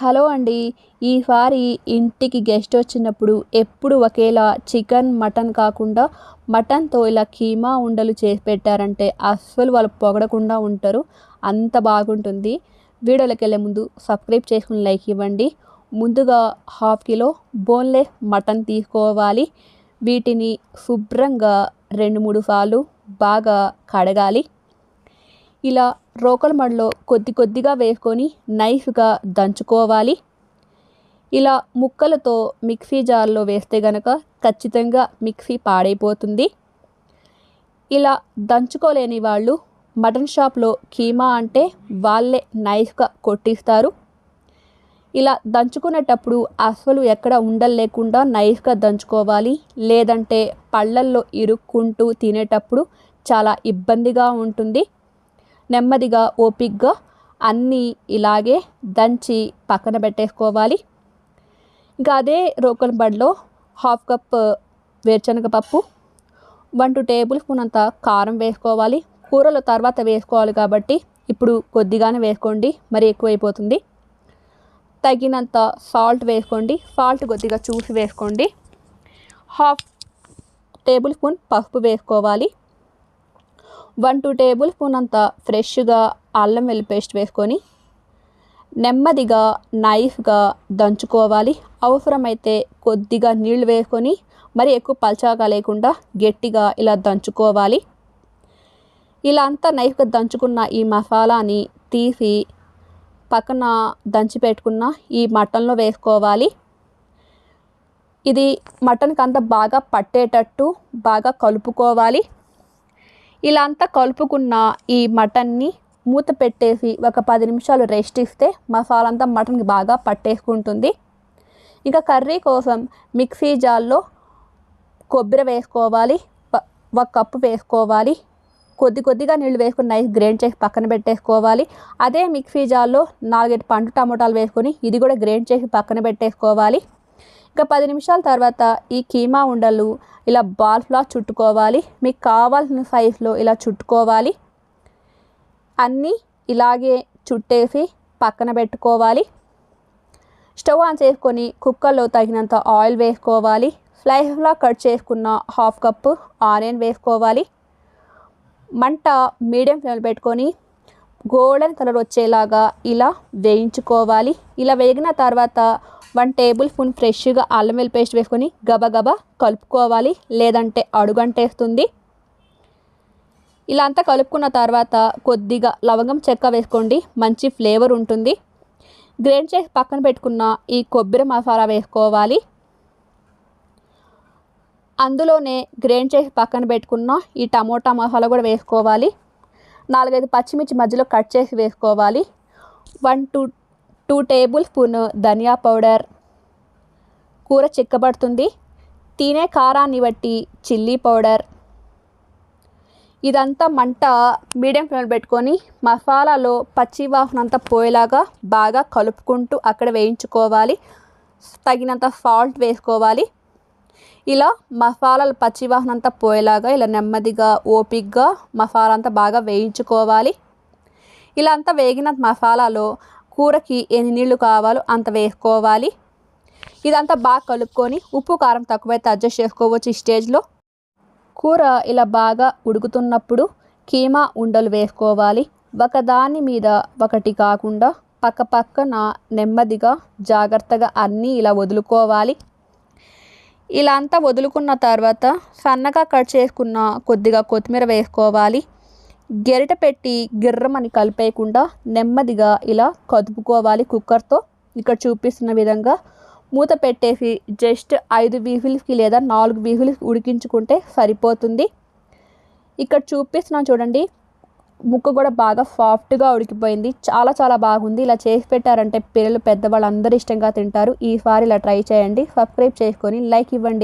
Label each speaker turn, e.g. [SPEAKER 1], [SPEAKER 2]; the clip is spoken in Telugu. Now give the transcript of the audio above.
[SPEAKER 1] హలో అండి. ఈసారి ఇంటికి గెస్ట్ వచ్చినప్పుడు ఎప్పుడు ఒకేలా చికెన్ మటన్ కాకుండా మటన్తో ఇలా కీమా ఉండలు చేసి పెట్టారంటే అస్సలు వాళ్ళు పొగడకుండా ఉంటారు. అంత బాగుంటుంది. వీడియోలోకి వెళ్ళే ముందు సబ్స్క్రైబ్ చేసుకుని లైక్ ఇవ్వండి. ముందుగా హాఫ్ కిలో బోన్లెస్ మటన్ తీసుకోవాలి. వీటిని శుభ్రంగా రెండు మూడు సార్లు బాగా కడగాలి. ఇలా రోకల మడిలో కొద్ది కొద్దిగా వేసుకొని నైఫ్గా దంచుకోవాలి. ఇలా ముక్కలతో మిక్సీ జార్లో వేస్తే గనక ఖచ్చితంగా మిక్సీ పాడైపోతుంది. ఇలా దంచుకోలేని వాళ్ళు మటన్ షాప్లో కీమా అంటే వాళ్ళే నైఫ్గా కొట్టిస్తారు. ఇలా దంచుకునేటప్పుడు అసలు ఎక్కడ ఉండలు లేకుండా నైఫ్గా దంచుకోవాలి. లేదంటే పళ్ళల్లో ఇరుక్కుంటూ తినేటప్పుడు చాలా ఇబ్బందిగా ఉంటుంది. నెమ్మదిగా ఓపిక్గా అన్నీ ఇలాగే దంచి పక్కన పెట్టేసుకోవాలి. ఇంకా అదే రోకల బడ్లో హాఫ్ కప్ వేరుశనగ పప్పు వన్ టూ టేబుల్ స్పూన్ అంత కారం వేసుకోవాలి. కూరలో తర్వాత వేసుకోవాలి కాబట్టి ఇప్పుడు కొద్దిగానే వేసుకోండి మరి ఎక్కువైపోతుంది. తగినంత సాల్ట్ వేసుకోండి సాల్ట్ కొద్దిగా చూసి వేసుకోండి. హాఫ్ టేబుల్ స్పూన్ పసుపు వేసుకోవాలి. వన్ టూ టేబుల్ స్పూన్ అంత ఫ్రెష్గా అల్లం వెల్లి పేస్ట్ వేసుకొని నెమ్మదిగా నైఫ్గా దంచుకోవాలి. అవసరమైతే కొద్దిగా నీళ్ళు వేసుకొని మరి ఎక్కువ పల్చాగా లేకుండా గట్టిగా ఇలా దంచుకోవాలి. ఇలా అంతా నైఫ్గా దంచుకున్న ఈ మసాలాని తీసి పక్కన దంచి పెట్టుకున్న ఈ మటన్లో వేసుకోవాలి. ఇది మటన్కి అంత బాగా పట్టేటట్టు బాగా కలుపుకోవాలి. ఇలా అంతా కలుపుకున్న ఈ మటన్ని మూత పెట్టేసి ఒక పది నిమిషాలు రెస్ట్ ఇస్తే మసాలా అంతా మటన్కి బాగా పట్టేసుకుంటుంది. ఇంకా కర్రీ కోసం మిక్సీ జార్లో కొబ్బరి వేసుకోవాలి ఒక కప్పు వేసుకోవాలి కొద్ది కొద్దిగా నీళ్ళు వేసుకుని నైస్ గ్రైండ్ చేసి పక్కన పెట్టేసుకోవాలి. అదే మిక్సీ జార్లో నాలుగైదు పండు టమోటాలు వేసుకొని ఇది కూడా గ్రైండ్ చేసి పక్కన పెట్టేసుకోవాలి. ఇంకా పది నిమిషాల తర్వాత ఈ కీమా ఉండలు ఇలా బాల్ఫ్లా చుట్టుకోవాలి. మీకు కావాల్సిన సైజులో ఇలా చుట్టుకోవాలి. అన్నీ ఇలాగే చుట్టేసి పక్కన పెట్టుకోవాలి. స్టవ్ ఆన్ చేసుకొని కుక్కర్లో తగినంత ఆయిల్ వేసుకోవాలి. స్లైస్లా కట్ చేసుకున్న హాఫ్ కప్పు ఆనియన్ వేసుకోవాలి. మంట మీడియం ఫ్లేమ్ పెట్టుకొని గోల్డెన్ కలర్ వచ్చేలాగా ఇలా వేయించుకోవాలి. ఇలా వేగిన తర్వాత వన్ టేబుల్ స్పూన్ ఫ్రెష్గా అల్లం వెల్లి పేస్ట్ వేసుకొని గబగబా కలుపుకోవాలి లేదంటే అడుగంటేస్తుంది. ఇలా అంతా కలుపుకున్న తర్వాత కొద్దిగా లవంగం చెక్క వేసుకోండి మంచి ఫ్లేవర్ ఉంటుంది. గ్రైండ్ చేసి పక్కన పెట్టుకున్న ఈ కొబ్బరి మసాలా వేసుకోవాలి. అందులోనే గ్రైండ్ చేసి పక్కన పెట్టుకున్న ఈ టమోటా మసాలా కూడా వేసుకోవాలి. నాలుగైదు పచ్చిమిర్చి మధ్యలో కట్ చేసి వేసుకోవాలి. One two two table spoon ధనియా పౌడర్. కూర చిక్కబడుతుంది. తినే కారాన్ని బట్టి చిల్లీ పౌడర్. ఇదంతా మంట మీడియం ఫ్లేమ్ పెట్టుకొని మసాలాలో పచ్చి అంతా పోయేలాగా బాగా కలుపుకుంటూ అక్కడ వేయించుకోవాలి. తగినంత సాల్ట్ వేసుకోవాలి. ఇలా మసాలాలు పచ్చివాహన అంతా పోయేలాగా ఇలా నెమ్మదిగా ఓపిక్గా మసాలా అంతా బాగా వేయించుకోవాలి. ఇలా అంతా వేగిన మసాలాలో కూరకి ఎన్ని నీళ్ళు కావాలో అంత వేసుకోవాలి. ఇదంతా బాగా కలుపుకొని ఉప్పు కారం తక్కువైతే అడ్జస్ట్ చేసుకోవచ్చు ఈ స్టేజ్లో కూర ఇలా బాగా ఉడుకుతున్నప్పుడు కీమా ఉండలు వేసుకోవాలి. ఒకదాని మీద ఒకటి కాకుండా పక్క పక్కన నెమ్మదిగా జాగ్రత్తగా అన్నీ ఇలా వదులుకోవాలి. ఇలా అంతా వదులుకున్న తర్వాత సన్నగా కట్ చేసుకున్న కొద్దిగా కొత్తిమీర వేసుకోవాలి. గెరిట పెట్టి గిర్రమని కలిపేయకుండా నెమ్మదిగా ఇలా కదుపుకోవాలి కుక్కర్తో. ఇక్కడ చూపిస్తున్న విధంగా మూత పెట్టేసి జస్ట్ ఐదు విజిల్స్కి లేదా నాలుగు విజిల్స్ ఉడికించుకుంటే సరిపోతుంది. ఇక్కడ చూపిస్తున్నాను చూడండి ముక్క కూడా బాగా సాఫ్ట్గా ఉడికిపోయింది. చాలా చాలా బాగుంది. ఇలా చేసి పెట్టారంటే పిల్లలు పెద్దవాళ్ళు అందరూ ఇష్టంగా తింటారు. ఈసారి ఇలా ట్రై చేయండి. సబ్స్క్రైబ్ చేసుకొని లైక్ ఇవ్వండి.